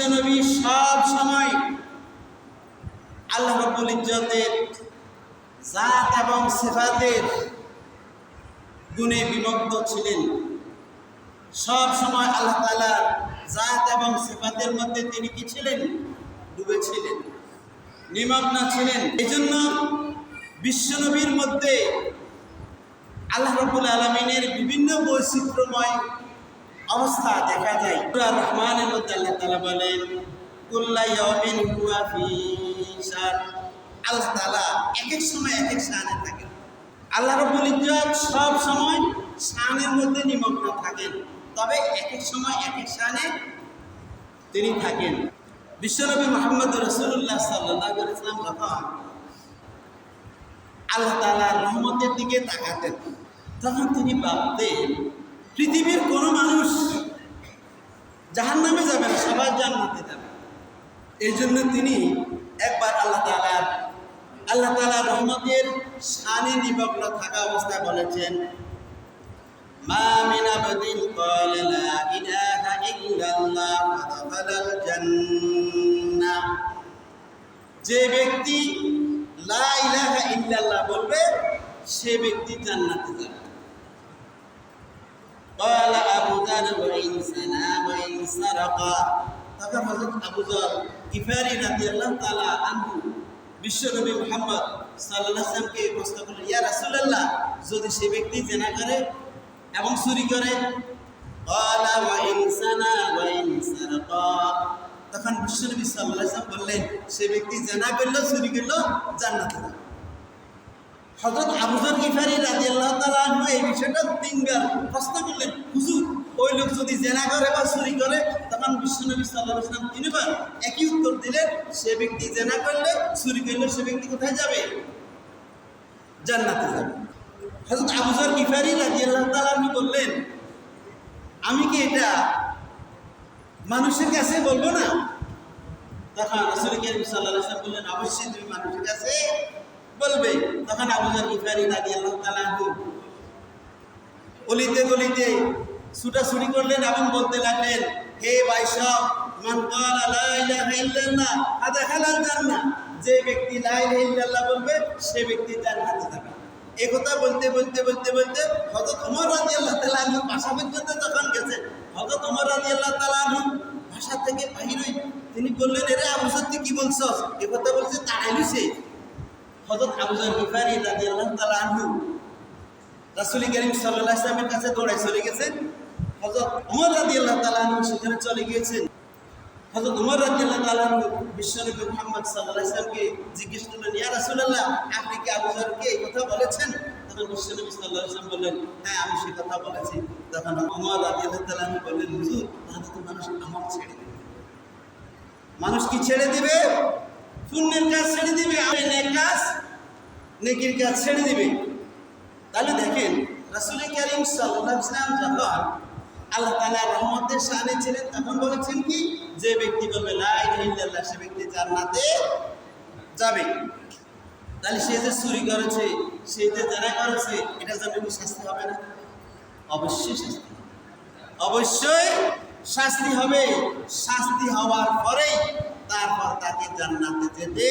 বিশ্বনবী সব সময় আল্লাহ রাব্বুল ইজ্জতের জাত এবং সিফাতের গুণে বিভক্ত ছিলেন। সব সময় আল্লাহ তাআলার জাত এবং সিফাতের মধ্যে তিনি কি ছিলেন? ডুবেছিলেন নিমগ্ন ছিলেন। এই জন্য বিশ্বনবীর মধ্যে আল্লাহ রব্বুল আলমিনের বিভিন্ন বৈচিত্র্যময় অবস্থা দেখা যায়। সূরা রহমানের মধ্যে আল্লাহ তাআলা বলেন কুল্লা ইয়াউমিন হুয়া ফি শান। আল্লাহ তাআলা এক এক সময় এক এক শানে থাকেন। আল্লাহ রব্বুল ইজ্জত সব সময় শানের মধ্যে নিমগ্ন থাকেন। তবে এক এক সময় এক এক শানে তিনি থাকেন। বিশ্বনবী মোহাম্মদ রসুল্লাহ সাল্লাহ ইসলাম যখন আল্লাহ তালার রহমতের দিকে তাকাতেন, তখন তিনি ভাবতেন পৃথিবীর কোনো মানুষ জাহান নামে যাবে না, সবাই জান্নাতে যাবে। এই জন্য তিনি একবার আল্লাহ তালার আল্লাহ তালা রহমতের সানি নিবগ্ন থাকা অবস্থায় বলেছেন, মা আবদিন ইলাহা ইল্লাল্লাহ ফাদাখালাল জান্নাহ। যে ব্যক্তি লা ইলাহা ইল্লাল্লাহ বলবে, সে ব্যক্তি জান্নাতে যাবে। قال أبو ذر وإن زنا وإن سرق তখন হযরত আবু যর গিফারি রাদিয়াল্লাহু তাআলা আনহু বিশ্বনবী মুহাম্মদ সাল্লাল্লাহু আলাইহি ওয়াসাল্লামকে প্রশ্ন করলেন ইয়া রাসূলুল্লাহ যদি সে ব্যক্তি জেনা করে এবং চুরি করে قال وإن زنا وإن سرق তখন বিশ্বনবী সাল্লাল্লাহু আলাইহি ওয়াসাল্লাম বললেন সে ব্যক্তি জেনা করলো চুরি করলো জান্নাতে যাবে হযরত আবু যর গিফারি রাদিয়াল্লাহু তাআলা আনহু এই বিষয়টা তিনবার প্রশ্ন করলেন, হুজুর, ওই লোক যদি জেনা করে বা চুরি করে, তখন বিশ্বনবী সাল্লাল্লাহু আলাইহি ওয়াসাল্লাম তিনবার একই উত্তর দিলেন, সে ব্যক্তি জেনা করলে, চুরি করলে সে ব্যক্তি কোথায় যাবে? জান্নাতে যাবে। হযরত আবু যর গিফারি রাদিয়াল্লাহু তাআলা আনহু বললেন, আমি কি এটা মানুষের কাছে বলব না? তখন রসুল করিম সাল্লাহ সাল্লাম বললেন, অবশ্যই তুমি মানুষের কাছে বলবে, তখন আবু জার গিফারি রাদি আল্লাহ তালাহু অলিতে গলিতে ছুটাছুটি করলেন এবং বলতে লাগলেন, হে ভাই সব ক্বালা লা ইলাহা ইল্লাল্লাহ আদখালাল জান্নাহ। যে ব্যক্তি বলবে, সে ব্যক্তি জান্নাতে যাবে এই কথা বলতে বলতে বলতে বলতে হযরত ওমর রাদিয়াল্লাহু তাআলা আনহু ভাষা পর্যন্ত যখন গেছে, হযরত ওমর রাদিয়াল্লাহু তাআলা আনহু ভাষা থেকে বাহির তিনি বললেন, এরে আবু সত্যি কি বলছস? এ কথা বলছে তাড়াইলি সে হযরত আবু জার গিফারি রাদিয়াল্লাহু তাআলা আনহু রাসূল করিম সাল্লাল্লাহু আলাইহি ওয়াসাল্লামের কাছে দৌড়াই চলে গেছেন। হযরত ওমর রাদিয়াল্লাহু তাআলা আনহু সেখানে চলে গিয়েছেন। হযরত ওমর রাদিয়াল্লাহু তাআলা আনহু বিশ্বনবী মুহাম্মদ সাল্লাল্লাহু আলাইহি ওয়াসাল্লামকে জিজ্ঞেস করলেন, ইয়া রাসূলুল্লাহ, আপনি কি আবু জারকে এই কথা বলেছেন? তখন বিশ্বনবী সাল্লাল্লাহু আলাইহি বললেন হ্যাঁ আমি সে কথা বলেছি। তখন ওমর রাদিয়াল্লাহু তাআলা আনহু বললেন, হুজুর, তাহলে তো মানুষ আমল ছেড়ে দেবে। মানুষ কি ছেড়ে দিবে? পুণ্যের কাজ ছেড়ে দিবে নেক কাজ, নেকির কাজ ছেড়ে দিবে। তাহলে দেখেন, রাসূল করিম ওয়াসাল্লাম যখন আল্লাহ তাআলা রহমতের শানে ছিলেন, তখন বলেছেন কি? যে ব্যক্তি বলবে, লা ইলাহা সে ব্যক্তি জান্নাতে যাবে। তাহলে সে যে চুরি করেছে, সে যে জানা করেছে, এটা জন্য কি শাস্তি হবে না? অবশ্যই শাস্তি। অবশ্যই শাস্তি হবে। শাস্তি হওয়ার পরেই তাকে জান্নাতে যেতে